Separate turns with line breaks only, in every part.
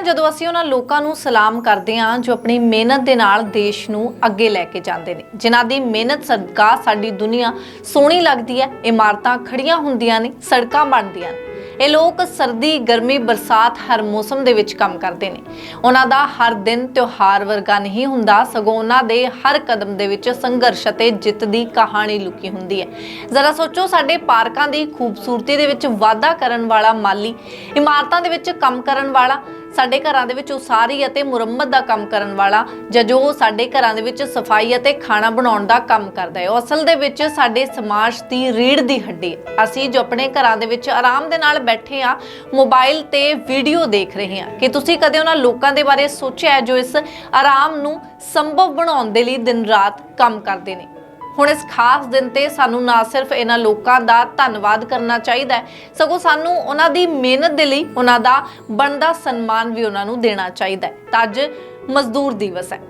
ਹਾਂ, ਜਦੋਂ ਅਸੀਂ ਉਹਨਾਂ ਲੋਕਾਂ ਨੂੰ ਸਲਾਮ ਕਰਦੇ ਹਾਂ ਜੋ ਆਪਣੀ ਮਿਹਨਤ ਦੇ ਨਾਲ ਦੇਸ਼ ਨੂੰ ਅੱਗੇ ਲੈ ਕੇ ਜਾਂਦੇ ਨੇ। ਜਿਨ੍ਹਾਂ ਦੀ ਮਿਹਨਤ ਸਦਕਾ ਸਾਡੀ ਦੁਨੀਆ ਸੋਹਣੀ ਲੱਗਦੀ ਹੈ, ਇਮਾਰਤਾਂ ਖੜੀਆਂ ਹੁੰਦੀਆਂ ਨੇ, ਸੜਕਾਂ ਬਣਦੀਆਂ ਨੇ। ਇਹ ਲੋਕ ਸਰਦੀ, ਗਰਮੀ, ਬਰਸਾਤ ਹਰ ਮੌਸਮ ਦੇ ਵਿੱਚ ਕੰਮ ਕਰਦੇ ਨੇ। ਉਹਨਾਂ ਦਾ ਹਰ ਦਿਨ ਤਿਉਹਾਰ ਵਰਗਾ ਨਹੀਂ ਹੁੰਦਾ, ਸਗੋਂ ਉਹਨਾਂ ਦੇ ਹਰ ਕਦਮ ਦੇ ਵਿੱਚ ਸੰਘਰਸ਼ ਅਤੇ ਜਿੱਤ ਦੀ ਕਹਾਣੀ ਲੁਕੀ ਹੁੰਦੀ ਹੈ। ਜ਼ਰਾ ਸੋਚੋ, ਸਾਡੇ ਪਾਰਕਾਂ ਦੀ ਖੂਬਸੂਰਤੀ ਦੇ ਵਿੱਚ ਵਾਧਾ ਕਰਨ ਵਾਲਾ ਮਾਲੀ, ਇਮਾਰਤਾਂ ਦੇ ਵਿੱਚ ਕੰਮ ਕਰਨ ਵਾਲਾ ਸਾਡੇ ਘਰਾਂ ਦੇ ਵਿੱਚ ਉਸਾਰੀ ਅਤੇ ਮੁਰੰਮਤ ਦਾ ਕੰਮ ਕਰਨ ਵਾਲਾ ਜਾਂ ਜੋ ਸਾਡੇ ਘਰਾਂ ਦੇ ਵਿੱਚ ਸਫ਼ਾਈ ਅਤੇ ਖਾਣਾ ਬਣਾਉਣ ਦਾ ਕੰਮ ਕਰਦਾ ਹੈ, ਉਹ ਅਸਲ ਦੇ ਵਿੱਚ ਸਾਡੇ ਸਮਾਜ ਦੀ ਰੀੜ ਦੀ ਹੱਡੀ ਹੈ। ਅਸੀਂ ਜੋ ਆਪਣੇ ਘਰਾਂ ਦੇ ਵਿੱਚ ਆਰਾਮ ਦੇ ਨਾਲ ਬੈਠੇ ਆ ਮੋਬਾਈਲ ਤੇ ਵੀਡੀਓ ਦੇਖ ਰਹੇ ਹਾਂ। ਕਿ ਤੁਸੀਂ ਕਦੇ ਉਹਨਾਂ ਲੋਕਾਂ ਦੇ ਬਾਰੇ ਸੋਚਿਆ ਹੈ ਜੋ ਇਸ ਆਰਾਮ ਨੂੰ ਸੰਭਵ ਬਣਾਉਣ ਦੇ ਲਈ ਦਿਨ ਰਾਤ ਕੰਮ ਕਰਦੇ ਨੇ? ਹੁਣ ਇਸ ਖਾਸ ਦਿਨ ਤੇ ਸਾਨੂੰ ਨਾ ਸਿਰਫ ਇਹਨਾਂ ਲੋਕਾਂ ਦਾ ਧੰਨਵਾਦ ਕਰਨਾ ਚਾਹੀਦਾ ਹੈ, ਸਗੋਂ ਸਾਨੂੰ ਉਹਨਾਂ ਦੀ ਮਿਹਨਤ ਦੇ ਲਈ ਉਹਨਾਂ ਦਾ ਬਣਦਾ ਸਨਮਾਨ ਵੀ ਉਹਨਾਂ ਨੂੰ ਦੇਣਾ ਚਾਹੀਦਾ ਹੈ। ਤਾਂ ਅੱਜ ਮਜ਼ਦੂਰ ਦਿਵਸ ਹੈ।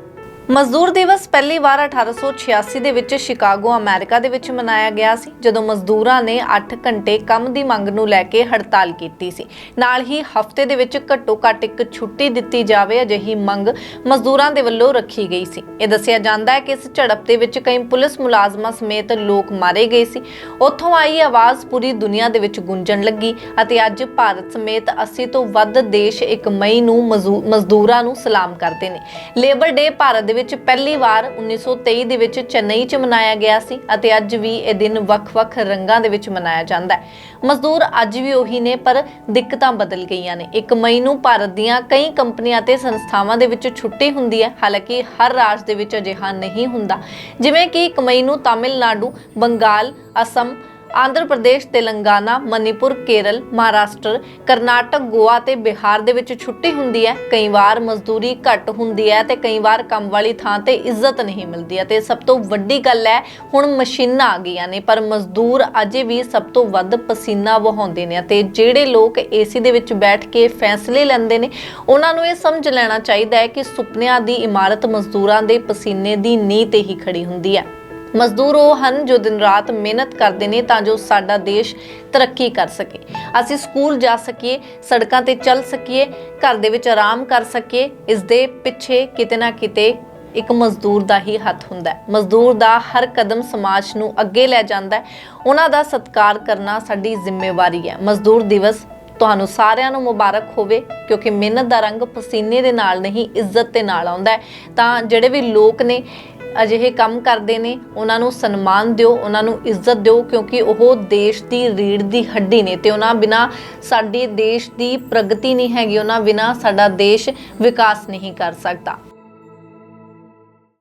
ਮਜ਼ਦੂਰ ਦਿਵਸ ਪਹਿਲੀ ਵਾਰ 1886 ਦੇ ਵਿੱਚ ਸ਼ਿਕਾਗੋ, ਅਮਰੀਕਾ ਦੇ ਵਿੱਚ ਮਨਾਇਆ ਗਿਆ ਸੀ, ਜਦੋਂ ਮਜ਼ਦੂਰਾਂ ਨੇ 8 ਘੰਟੇ ਕੰਮ ਦੀ ਮੰਗ ਨੂੰ ਲੈ ਕੇ ਹੜਤਾਲ ਕੀਤੀ ਸੀ। ਨਾਲ ਹੀ ਹਫ਼ਤੇ ਦੇ ਵਿੱਚ ਘੱਟੋ ਘੱਟ ਇੱਕ ਛੁੱਟੀ ਦਿੱਤੀ ਜਾਵੇ, ਅਜਿਹੀ ਮੰਗ ਮਜ਼ਦੂਰਾਂ ਦੇ ਵੱਲੋਂ ਰੱਖੀ ਗਈ ਸੀ। ਇਹ ਦੱਸਿਆ ਜਾਂਦਾ ਹੈ ਕਿ ਇਸ ਝੜਪ ਦੇ ਵਿੱਚ ਕਈ ਪੁਲਿਸ ਮੁਲਾਜ਼ਮਾਂ ਸਮੇਤ ਲੋਕ ਮਾਰੇ ਗਏ ਸੀ। ਉੱਥੋਂ ਆਈ ਆਵਾਜ਼ ਪੂਰੀ ਦੁਨੀਆ ਦੇ ਵਿੱਚ ਗੂੰਜਣ ਲੱਗੀ ਅਤੇ ਅੱਜ ਭਾਰਤ ਸਮੇਤ 80 ਤੋਂ ਵੱਧ ਦੇਸ਼ 1 ਮਈ ਨੂੰ ਮਜ਼ਦੂ- ਮਜ਼ਦੂਰਾਂ ਨੂੰ ਸਲਾਮ ਕਰਦੇ ਨੇ। ਲੇਬਰ ਡੇ ਭਾਰਤ ਦੇ ਵਿੱਚ ਪਹਿਲੀ ਵਾਰ 1923 ਦੇ ਵਿੱਚ ਚੇਨਈ 'ਚ ਮਨਾਇਆ ਗਿਆ ਸੀ ਅਤੇ ਅੱਜ ਵੀ ਇਹ ਦਿਨ ਵੱਖ-ਵੱਖ ਰੰਗਾਂ ਦੇ ਵਿੱਚ ਮਨਾਇਆ ਜਾਂਦਾ ਹੈ। ਮਜ਼ਦੂਰ ਅੱਜ ਵੀ ਉਹੀ ਨੇ, ਪਰ ਦਿੱਕਤਾਂ ਬਦਲ ਗਈਆਂ ਨੇ। 1 ਮਈ ਨੂੰ ਭਾਰਤ ਦੀਆਂ ਕਈ ਕੰਪਨੀਆਂ ਤੇ ਸੰਸਥਾਵਾਂ ਦੇ ਵਿੱਚ ਛੁੱਟੀ ਹੁੰਦੀ ਹੈ। ਹਾਲਾਂਕਿ ਹਰ ਰਾਜ ਦੇ ਵਿੱਚ ਅਜਿਹਾ ਨਹੀਂ ਹੁੰਦਾ। ਜਿਵੇਂ ਕਿ 1 ਮਈ ਨੂੰ ਤਾਮਿਲਨਾਡੂ, ਬੰਗਾਲ, ਅਸਮ ਆਂਧਰ ਪ੍ਰਦੇਸ਼, ਤੇਲੰਗਾਨਾ, ਮਨੀਪੁਰ, ਕੇਰਲ, ਮਹਾਰਾਸ਼ਟਰ, ਕਰਨਾਟਕ, ਗੋਆ ਤੇ ਬਿਹਾਰ ਦੇ ਵਿੱਚ ਛੁੱਟੀ ਹੁੰਦੀ ਹੈ। ਕਈ ਵਾਰ ਮਜ਼ਦੂਰੀ ਘੱਟ ਹੁੰਦੀ ਹੈ ਤੇ ਕਈ ਵਾਰ ਕੰਮ ਵਾਲੀ ਥਾਂ ਤੇ ਇੱਜ਼ਤ ਨਹੀਂ ਮਿਲਦੀ ਹੈ। ਤੇ ਸਭ ਤੋਂ ਵੱਡੀ ਗੱਲ ਹੈ, ਹੁਣ ਮਸ਼ੀਨਾਂ ਆ ਗਈਆਂ ਨੇ, ਪਰ ਮਜ਼ਦੂਰ ਅਜੇ ਵੀ ਸਭ ਤੋਂ ਵੱਧ ਪਸੀਨਾ ਵਹਾਉਂਦੇ ਨੇ ਤੇ ਜਿਹੜੇ ਲੋਕ ਏਸੀ ਦੇ ਵਿੱਚ ਬੈਠ ਕੇ ਫੈਸਲੇ ਲੈਂਦੇ ਨੇ, ਉਹਨਾਂ ਨੂੰ ਇਹ ਸਮਝ ਲੈਣਾ ਚਾਹੀਦਾ ਹੈ ਕਿ ਸੁਪਨਿਆਂ ਦੀ ਇਮਾਰਤ ਮਜ਼ਦੂਰਾਂ ਦੇ ਪਸੀਨੇ ਦੀ ਨੀਂਹ ਤੇ ਹੀ ਖੜੀ ਹੁੰਦੀ ਹੈ। ਮਜ਼ਦੂਰ ਉਹ ਹਨ ਜੋ ਦਿਨ ਰਾਤ ਮਿਹਨਤ ਕਰਦੇ ਨੇ ਤਾਂ ਜੋ ਸਾਡਾ ਦੇਸ਼ ਤਰੱਕੀ ਕਰ ਸਕੇ। ਅਸੀਂ ਸਕੂਲ ਜਾ ਸਕੀਏ, ਸੜਕਾਂ ਤੇ ਚੱਲ ਸਕੀਏ, ਘਰ ਦੇ ਵਿੱਚ ਆਰਾਮ ਕਰ ਸਕੀਏ, ਇਸ ਦੇ ਪਿੱਛੇ ਕਿਤੇ ਨਾ ਕਿਤੇ ਇੱਕ ਮਜ਼ਦੂਰ ਦਾ ਹੀ ਹੱਥ ਹੁੰਦਾ ਹੈ। ਮਜ਼ਦੂਰ ਦਾ ਹਰ ਕਦਮ ਸਮਾਜ ਨੂੰ ਅੱਗੇ ਲੈ ਜਾਂਦਾ ਹੈ। ਉਹਨਾਂ ਦਾ ਸਤਿਕਾਰ ਕਰਨਾ ਸਾਡੀ ਜ਼ਿੰਮੇਵਾਰੀ ਹੈ। ਮਜ਼ਦੂਰ ਦਿਵਸ ਤੁਹਾਨੂੰ ਸਾਰਿਆਂ ਨੂੰ ਮੁਬਾਰਕ ਹੋਵੇ, ਕਿਉਂਕਿ ਮਿਹਨਤ ਦਾ ਰੰਗ ਪਸੀਨੇ ਦੇ ਨਾਲ ਨਹੀਂ, ਇੱਜ਼ਤ ਦੇ ਨਾਲ ਆਉਂਦਾ ਹੈ। ਤਾਂ ਜਿਹੜੇ ਵੀ ਲੋਕ ਨੇ ਅਜਿਹੇ ਕੰਮ ਕਰਦੇ ਨੇ, ਉਹਨਾਂ ਨੂੰ ਸਨਮਾਨ ਦਿਓ, ਉਹਨਾਂ ਨੂੰ ਇੱਜ਼ਤ ਦਿਓ, ਕਿਉਂਕਿ ਉਹ ਦੇਸ਼ ਦੀ ਰੀੜ ਦੀ ਹੱਡੀ ਨੇ ਤੇ ਉਹਨਾਂ ਬਿਨਾ ਸਾਡੇ ਦੇਸ਼ ਦੀ ਪ੍ਰਗਤੀ ਨਹੀਂ ਹੈਗੀ, ਉਹਨਾਂ ਬਿਨਾ ਸਾਡਾ ਦੇਸ਼ ਵਿਕਾਸ ਨਹੀਂ ਕਰ ਸਕਦਾ।